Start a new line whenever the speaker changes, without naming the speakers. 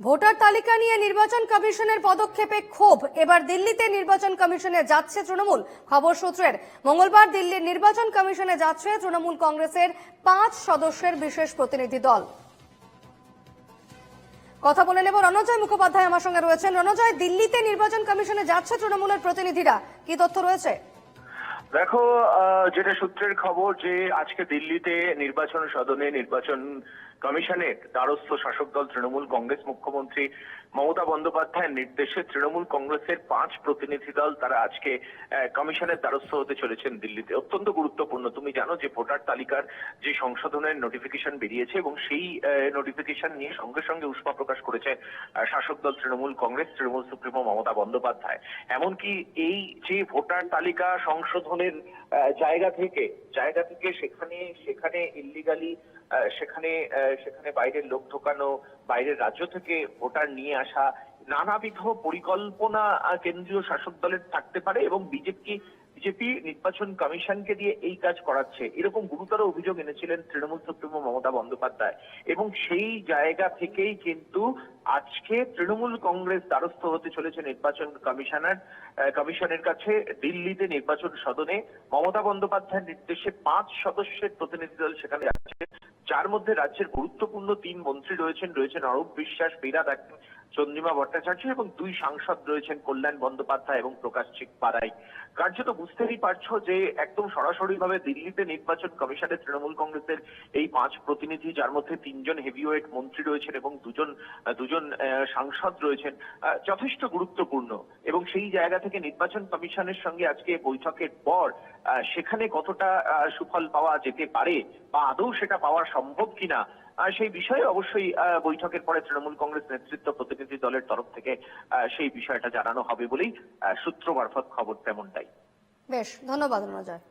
Voter তালিকা নিয়ে নির্বাচন কমিশনের পদক্ষেপে ক্ষোভ। এবার দিল্লিতে নির্বাচন কমিশনে যাচ্ছে তৃণমূল, খবর সূত্রের। মঙ্গলবার দিল্লির নির্বাচন কমিশনে যাচ্ছে তৃণমূল কংগ্রেসের পাঁচ সদস্যের বিশেষ প্রতিনিধি দল। কথা বলে নেব রণজয় মুখোপাধ্যায় আমার সঙ্গে রয়েছেন। রণজয়, দিল্লিতে নির্বাচন কমিশনে যাচ্ছে তৃণমূলের প্রতিনিধিরা। কি তথ্য রয়েছে?
দেখো যেটা সূত্রের খবর যে আজকে দিল্লিতে নির্বাচন সদনে নির্বাচন কমিশনের দ্বারস্থ শাসক দল তৃণমূল কংগ্রেস মুখ্যমন্ত্রী মমতা বন্দ্যোপাধ্যায়ের নির্দেশে তৃণমূল কংগ্রেসের পাঁচ প্রতিনিধি দল তারা আজকে কমিশনের দ্বারস্থ হতে চলেছেন দিল্লিতে। অত্যন্ত গুরুত্বপূর্ণ। তুমি জানো যে ভোটার তালিকার যে সংশোধনের নোটিফিকেশন বেরিয়েছে এবং সেই নোটিফিকেশন নিয়ে সঙ্গে সঙ্গে উষ্মা প্রকাশ করেছে শাসক দল তৃণমূল কংগ্রেস, তৃণমূল সুপ্রিমো মমতা বন্দ্যোপাধ্যায়। এমনকি এই যে ভোটার তালিকা সংশোধনের আহ, জায়গা থেকে জায়গা থেকে সেখানে সেখানে ইল্লিগালি সেখানে সেখানে বাইরের লোক ঢোকানো বাইরের রাজ্য থেকে ভোটার নিয়ে আসা নানাবিধ পরিকল্পনা কেন্দ্রীয় শাসক দলের থাকতে পারে এবং বিজেপি বিজেপি নির্বাচন কমিশনকে দিয়ে এই কাজ করাচ্ছে। এরকম গুরুতর অভিযোগ এনেছিলেন তৃণমূল সুপ্রিমো মমতা বন্দ্যোপাধ্যায়। এবং সেই জায়গা থেকেই কিন্তু আজকে তৃণমূল কংগ্রেস দ্বারস্থ হতে চলেছে নির্বাচন কমিশনার কমিশনের কাছে দিল্লিতে নির্বাচন সদনে। মমতা বন্দ্যোপাধ্যায়ের নির্দেশে পাঁচ সদস্যের প্রতিনিধি দল সেখানে যাচ্ছে যার মধ্যে রাজ্যের গুরুত্বপূর্ণ তিন মন্ত্রী রয়েছেন রয়েছেন অরূপ বিশ্বাস হাকিম, চন্দ্রিমা ভট্টাচার্য এবং দুই সাংসদ রয়েছেন কল্যাণ বন্দ্যোপাধ্যায় এবং প্রকাশ চিকপাড়াই। কার্যত বুঝতেই পারছ যে একদম সরাসরি ভাবে দিল্লিতে নির্বাচন কমিশনের তৃণমূল কংগ্রেসের এই পাঁচ প্রতিনিধি, যার মধ্যে তিনজন হেভিওয়েট মন্ত্রী রয়েছেন এবং দুজন দুজন সাংসদ রয়েছেন যথেষ্ট গুরুত্বপূর্ণ। এবং সেই জায়গা থেকে নির্বাচন কমিশনের সঙ্গে আজকে বৈঠকের পর সেখানে কতটা সুফল পাওয়া যেতে পারে বা আদৌ সেটা পাওয়া সম্ভব কিনা সেই বিষয়ে অবশ্যই বৈঠকের পরে তৃণমূল কংগ্রেস নেতৃত্ব প্রতিনিধি দলের তরফ থেকে সেই বিষয়টা জানানো হবে বলেই সূত্র মারফত খবর তেমনটাই।
বেশ, ধন্যবাদ, রণজয়।